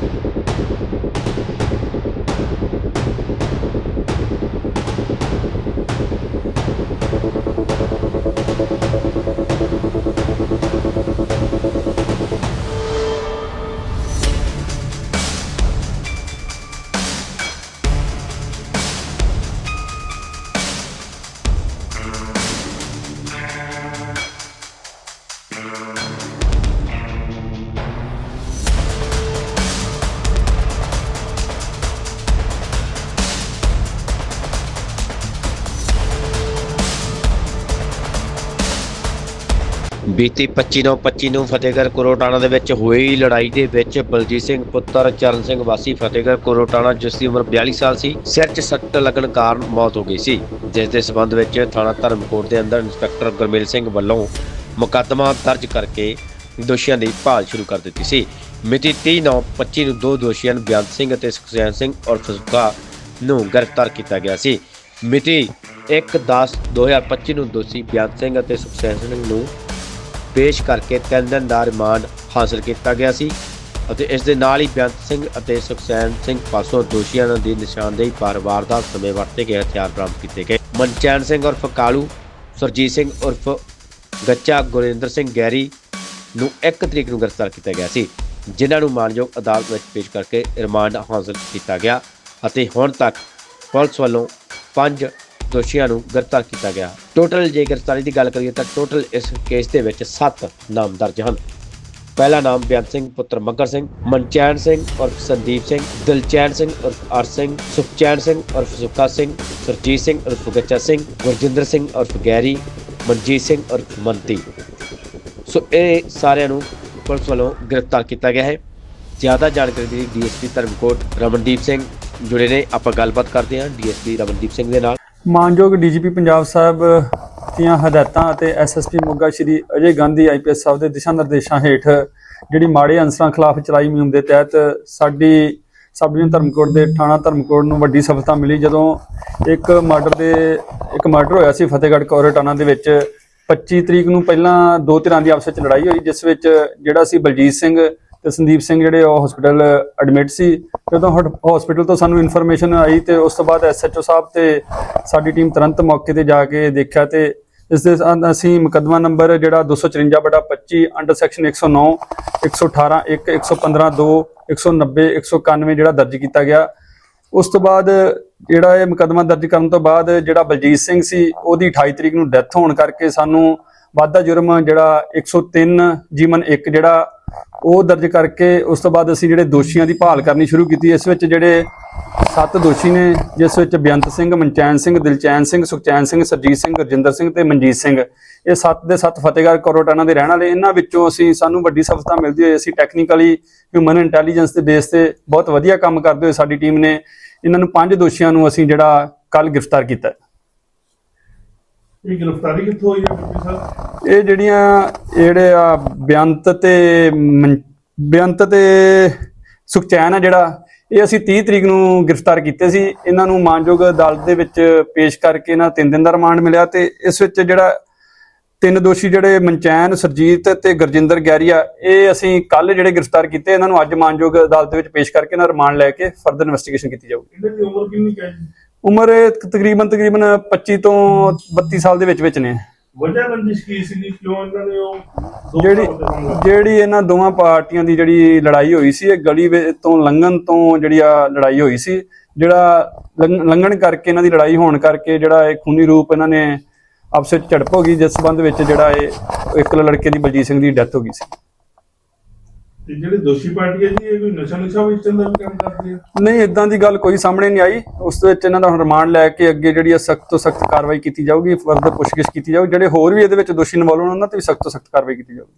you ਬੀਤੀ 25 ਨੂੰ 25 ਨੂੰ ਫਤਿਹਗੜ੍ਹ ਕੋਰੋਟਾਣਾ ਦੇ ਵਿੱਚ ਹੋਈ ਲੜਾਈ ਦੇ ਵਿੱਚ ਬਲਜੀਤ ਸਿੰਘ ਪੁੱਤਰ ਚਰਨ ਸਿੰਘ ਵਾਸੀ ਫਤਿਹਗੜ੍ਹ ਕੋਰੋਟਾਣਾ, ਜਿਸ ਦੀ ਉਮਰ 42 ਸਾਲ ਸੀ, ਸਿਰ 'ਚ ਸੱਟ ਲੱਗਣ ਕਾਰਨ ਮੌਤ ਹੋ ਗਈ ਸੀ। ਜਿਸ ਦੇ ਸਬੰਧ ਵਿੱਚ ਥਾਣਾ ਧਰਮਕੋਟ ਦੇ ਅੰਦਰ ਇੰਸਪੈਕਟਰ ਗੁਰਮੇਲ ਸਿੰਘ ਵੱਲੋਂ ਮੁਕੱਦਮਾ ਦਰਜ ਕਰਕੇ ਦੋਸ਼ੀਆਂ ਦੀ ਭਾਲ ਸ਼ੁਰੂ ਕਰ ਦਿੱਤੀ ਸੀ। ਮਿਤੀ 30 ਨੌ 25 ਨੂੰ ਦੋ ਦੋਸ਼ੀਆਂ ਨੂੰ ਬਿਆਨ ਸਿੰਘ ਅਤੇ ਸੁਖਸੈਨ ਸਿੰਘ ਔਰ ਫਜ਼ੂਕਾ ਨੂੰ ਗ੍ਰਿਫਤਾਰ ਕੀਤਾ ਗਿਆ ਸੀ। ਮਿਤੀ 1/10/2025 ਨੂੰ ਦੋਸ਼ੀ ਬਿਆਨ ਸਿੰਘ ਅਤੇ ਸੁਖਸੈਨ ਸਿੰਘ ਨੂੰ ਪੇਸ਼ ਕਰਕੇ ਤਿੰਨ ਦਿਨ ਦਾ ਰਿਮਾਂਡ ਹਾਸਲ ਕੀਤਾ ਗਿਆ ਸੀ ਅਤੇ ਇਸ ਦੇ ਨਾਲ ਹੀ ਬੇਅੰਤ ਸਿੰਘ ਅਤੇ ਸੁਖਸੈਨ ਸਿੰਘ ਪਾਸੋਂ ਦੋਸ਼ੀਆਂ ਦੀ ਨਿਸ਼ਾਨਦੇਹੀ ਪਰ ਵਾਰਦਾਤ ਸਮੇਂ ਵਰਤੇ ਗਏ ਹਥਿਆਰ ਬਰਾਮਦ ਕੀਤੇ ਗਏ। ਮਨਚੈਨ ਸਿੰਘ ਉਰਫ ਕਾਲੂ, ਸਰਜੀਤ ਸਿੰਘ ਉਰਫ ਗੱਚਾ ਗੁਰਿੰਦਰ ਸਿੰਘ ਗੈਰੀ ਨੂੰ 1 ਤਰੀਕ ਨੂੰ ਗ੍ਰਿਫਤਾਰ ਕੀਤਾ ਗਿਆ ਸੀ, ਜਿਨ੍ਹਾਂ ਨੂੰ ਮਾਨਯੋਗ ਅਦਾਲਤ ਵਿੱਚ ਪੇਸ਼ ਕਰਕੇ ਰਿਮਾਂਡ ਹਾਸਲ ਕੀਤਾ ਗਿਆ ਅਤੇ ਹੁਣ ਤੱਕ ਪੁਲਿਸ ਵੱਲੋਂ ਪੰਜ ਦੋਸ਼ੀਆਂ ਨੂੰ ਗ੍ਰਿਫਤਾਰ ਕੀਤਾ ਗਿਆ। ਟੋਟਲ ਜੇ ਗ੍ਰਿਫਤਾਰੀ ਦੀ ਗੱਲ ਕਰੀਏ ਤਾਂ ਟੋਟਲ ਇਸ ਕੇਸ ਦੇ ਵਿੱਚ 7 ਨਾਮ ਦਰਜ ਹਨ। ਪਹਿਲਾ ਨਾਮ ਬੇਅੰਤ ਸਿੰਘ, ਪੁੱਤਰ ਮੱਗਰ ਸਿੰਘ, ਮਨਚੈਨ ਸਿੰਘ, ਉਰਫ ਸੰਦੀਪ ਸਿੰਘ, ਦਿਲਚੈਨ ਸਿੰਘ, ਉਰਫ ਅਰ ਸਿੰਘ, ਸੁਖਚੈਨ ਸਿੰਘ ਔਰ ਸੁੱਖਾ ਸਿੰਘ, ਸਰਜੀਤ ਸਿੰਘ, ਉਰਫ ਗੱਚਾ ਸਿੰਘ, ਗੁਰਜਿੰਦਰ ਸਿੰਘ, ਉਰਫ ਗੈਰੀ, ਮਨਜੀਤ ਸਿੰਘ ਔਰ ਮੰਤੀ ਸੋ ਇਹ ਸਾਰਿਆਂ ਨੂੰ ਪੁਲਿਸ ਵੱਲੋਂ ਗ੍ਰਿਫਤਾਰ ਕੀਤਾ ਗਿਆ ਹੈ। ਜ਼ਿਆਦਾ ਜਾਣਕਾਰੀ ਲਈ ਡੀਐਸਪੀ ਧਰਮਕੋਟ ਰਮਨਦੀਪ ਸਿੰਘ ਜੁੜੇ ਨੇ ਆਪਾਂ ਗੱਲਬਾਤ ਕਰਦੇ ਹਾਂ ਡੀਐਸਪੀ ਰਮਨਦੀਪ ਸਿੰਘ ਦੇ ਨਾਲ। ਮਾਨਯੋਗ ਡੀਜੀਪੀ ਪੰਜਾਬ ਸਾਹਿਬ ਦੀਆਂ ਹਦਾਇਤਾਂ ਅਤੇ ਐਸਐਸਪੀ ਮੋਗਾ ਸ਼੍ਰੀ ਅਜੇ ਗਾਂਧੀ ਆਈਪੀਐਸ ਸਾਹਿਬ ਦੇ ਦਿਸ਼ਾ ਨਿਰਦੇਸ਼ਾਂ ਹੇਠ ਜਿਹੜੀ ਮਾੜੇ ਅਨਸਰਾਂ ਖਿਲਾਫ ਚਲਾਈ ਮੁਹਿੰਮ ਦੇ ਤਹਿਤ ਸਾਡੀ ਸਬ ਡਿਵੀਜ਼ਨ ਧਰਮਕੋਟ ਦੇ ਥਾਣਾ ਧਰਮਕੋਟ ਨੂੰ ਵੱਡੀ ਸਫਲਤਾ ਮਿਲੀ ਜਦੋਂ ਇੱਕ ਮਰਡਰ ਦੇ, ਇੱਕ ਮਰਡਰ ਹੋਇਆ ਸੀ ਫਤਿਹਗੜ੍ਹ ਕੋਰਟਾਣਾ ਦੇ ਵਿੱਚ। 25 ਤਰੀਕ ਨੂੰ ਪਹਿਲਾਂ ਦੋ ਧਿਰਾਂ ਦੀ ਆਪਸ ਵਿੱਚ ਲੜਾਈ ਹੋਈ, ਜਿਸ ਵਿੱਚ ਜਿਹੜਾ ਸੀ ਬਲਜੀਤ ਸਿੰਘ ਤੇ ਸੰਦੀਪ ਸਿੰਘ ਜਿਹੜੇ ਉਹ ਹਸਪੀਟਲ ਐਡਮਿਟ ਸੀ ਜਦੋਂ ਹਸਪੀਟਲ ਤੋਂ ਸਾਨੂੰ ਇਨਫੋਰਮੇਸ਼ਨ ਆਈ ਤੇ ਉਸ ਤੋਂ ਬਾਅਦ ਐਸਐਚਓ ਸਾਹਿਬ ਤੇ ਸਾਡੀ ਟੀਮ ਤੁਰੰਤ ਮੌਕੇ ਤੇ ਜਾ ਕੇ ਦੇਖਿਆ ਤੇ ਇਸ ਦੇ ਅੰ- ਅਸੀਂ ਮੁਕੱਦਮਾ ਨੰਬਰ ਜਿਹੜਾ 254 ਬਟਾ 25 ਅੰਡਰ ਸੈਕਸ਼ਨ 109 118 1 115 2 190 191 ਜਿਹੜਾ ਦਰਜ ਕੀਤਾ ਗਿਆ। ਉਸ ਤੋਂ ਬਾਅਦ ਜਿਹੜਾ ਇਹ ਮੁਕੱਦਮਾ ਦਰਜ ਕਰਨ ਤੋਂ ਬਾਅਦ ਜਿਹੜਾ ਬਲਜੀਤ ਸਿੰਘ ਸੀ, ਉਹਦੀ 28 ਤਰੀਕ ਨੂੰ ਡੈਥ ਹੋਣ ਕਰਕੇ ਸਾਨੂੰ ਵਾਧਾ ਜੁਰਮ ਜਿਹੜਾ 103 ਜੀਵਨ 1 ਜਿਹੜਾ ਉਹ ਦਰਜ ਕਰਕੇ ਉਸ ਤੋਂ ਬਾਅਦ ਅਸੀਂ ਜਿਹੜੇ ਦੋਸ਼ੀਆਂ ਦੀ ਭਾਲ ਕਰਨੀ ਸ਼ੁਰੂ ਕੀਤੀ, ਇਸ ਵਿੱਚ ਜਿਹੜੇ ਸੱਤ ਦੋਸ਼ੀ ਨੇ, ਜਿਸ ਵਿੱਚ ਬੇਅੰਤ ਸਿੰਘ, ਮਨਚੈਨ ਸਿੰਘ, ਦਿਲਚੈਨ ਸਿੰਘ, ਸੁਖਚੈਨ ਸਿੰਘ, ਸਰਜੀਤ ਸਿੰਘ, ਗੁਰਜਿੰਦਰ ਸਿੰਘ ਤੇ ਮਨਜੀਤ ਸਿੰਘ। ਇਹ ਸੱਤ ਦੇ ਸੱਤ ਫਤਿਹਗੜ੍ਹ ਕੋਰੋਟਾਣਾ ਦੇ ਰਹਿਣ ਵਾਲੇ, ਇਹਨਾਂ ਵਿੱਚੋਂ ਅਸੀਂ ਸਾਨੂੰ ਵੱਡੀ ਸਫਲਤਾ ਮਿਲਦੀ ਹੋਈ, ਅਸੀਂ ਟੈਕਨੀਕਲੀ ਹਿਊਮਨ ਇੰਟੈਲੀਜੈਂਸ ਦੇ ਬੇਸ ਤੇ ਬਹੁਤ ਵਧੀਆ ਕੰਮ ਕਰਦੇ ਹੋਏ ਸਾਡੀ ਟੀਮ ਨੇ, ਇਹਨਾਂ ਨੂੰ ਪੰਜ ਦੋਸ਼ੀਆਂ ਨੂੰ ਅਸੀਂ ਜਿਹੜਾ ਕੱਲ ਗ੍ਰਿਫਤਾਰ ਕੀਤਾ। ਇਹ ਗ੍ਰਿਫਤਾਰੀ ਕਿੱਥੋਂ ਹੋਈ ਹੈ, ਡਿਪਟੀ ਸਾਹਿਬ? ਇਹ ਜਿਹੜੀਆਂ ਜਿਹੜੇ ਆ ਬੇਅੰਤ ਤੇ ਬੇਅੰਤ ਤੇ ਸੁਖਚੈਨ ਆ ਜਿਹੜਾ ਇਹ ਅਸੀਂ 30 ਤਰੀਕ ਨੂੰ ਗ੍ਰਿਫਤਾਰ ਕੀਤੇ ਸੀ। ਇਹਨਾਂ ਨੂੰ ਮਾਨਯੋਗ ਅਦਾਲਤ ਦੇ ਵਿੱਚ ਪੇਸ਼ ਕਰਕੇ ਇਹਨਾਂ ਤਿੰਨ ਦਿਨ ਦਾ ਰਿਮਾਂਡ ਮਿਲਿਆ ਤੇ ਇਸ ਵਿੱਚ ਜਿਹੜਾ ਤਿੰਨ ਦੋਸ਼ੀ ਜਿਹੜੇ ਮਨਚੈਨ ਸਰਜੀਤ ਤੇ ਗੁਰਜਿੰਦਰ ਗੈਰੀਆ ਇਹ ਅਸੀਂ ਕੱਲ ਜਿਹੜੇ ਗ੍ਰਿਫਤਾਰ ਕੀਤੇ ਇਹਨਾਂ ਨੂੰ ਅੱਜ ਮਾਨਯੋਗ ਅਦਾਲਤ ਦੇ ਵਿੱਚ ਪੇਸ਼ ਕਰਕੇ ਇਹਨਾਂ ਰਿਮਾਂਡ ਲੈ ਕੇ ਫਰਦਰ ਇਨਵੈਸਟੀਗੇਸ਼ਨ ਕੀਤੀ ਜਾਊਗੀ। ਇਹਨਾਂ ਦੀ ਉਮਰ ਕਿੰਨੀ ਹੈ ਜੀ? ਉਮਰ ਤਕਰੀਬਨ ਤਕਰੀਬਨ 25 ਤੋਂ 32 ਸਾਲ ਦੇ ਵਿੱਚ ਵਿੱਚ ਨੇ। ਵਜ੍ਹਾ ਰੰਜਿਸ਼ ਕੀ ਸੀਗੀ? ਕਿਉਂ ਇਹਨਾਂ ਨੇ ਉਹ ਦੋ ਜਿਹੜੀ ਇਹਨਾਂ ਦੋਵਾਂ ਪਾਰਟੀਆਂ ਦੀ ਜਿਹੜੀ ਲੜਾਈ ਹੋਈ ਸੀ ਇਹ ਗਲੀ ਵਿੱਚ ਤੋਂ ਲੰਘਣ ਤੋਂ ਜਿਹੜੀ ਆ ਲੜਾਈ ਹੋਈ ਸੀ ਜਿਹੜਾ ਲੰਘ- ਲੰਘਣ ਕਰਕੇ ਇਹਨਾਂ ਦੀ ਲੜਾਈ ਹੋਣ ਕਰਕੇ ਜਿਹੜਾ ਇਹ ਖੂਨੀ ਰੂਪ ਇਹਨਾਂ ਨੇ ਆਪਸ ਵਿੱਚ ਝੜਪ ਹੋ ਗਈ ਜਿਸ ਸੰਬੰਧ ਵਿੱਚ ਜਿਹੜਾ ਇਹ ਇੱਕ ਲੜਕੇ ਦੀ ਬਲਜੀਤ ਸਿੰਘ ਦੀ ਡੈਥ ਹੋ ਗਈ ਸੀ। ਤੇ ਜਿਹੜੇ ਦੋਸ਼ੀ ਪਾਰਟੀ ਹੈ ਜੀ, ਇਹ ਕੋਈ ਨਸ਼ਾ ਨੁਸ਼ਾ ਵੇਚਣ ਦਾ ਵੀ ਕੰਮ ਕਰਦੀ ਹੈ? ਨਹੀਂ ਇਦਾਂ ਦੀ ਗੱਲ ਕੋਈ ਸਾਹਮਣੇ ਨਹੀਂ ਆਈ। ਉਸ ਦੇ ਵਿੱਚ ਇਹਨਾਂ ਦਾ ਹੁਣ ਰਿਮਾਂਡ ਲੈ ਕੇ ਅੱਗੇ ਜਿਹੜੀ ਆ ਸਖਤ ਤੋਂ ਸਖਤ ਕਾਰਵਾਈ ਕੀਤੀ ਜਾਊਗੀ, ਫਰਦਰ ਪੁੱਛਗਿੱਛ ਕੀਤੀ ਜਾਊਗੀ। ਜਿਹੜੇ ਹੋਰ ਵੀ ਇਹਦੇ ਵਿੱਚ ਦੋਸ਼ੀ ਇਨਵੋਲਵ ਹੋਣ, ਉਹਨਾਂ ਤੇ ਵੀ ਸਖਤ ਤੋਂ ਸਖਤ ਕਾਰਵਾਈ ਕੀਤੀ ਜਾਊਗੀ।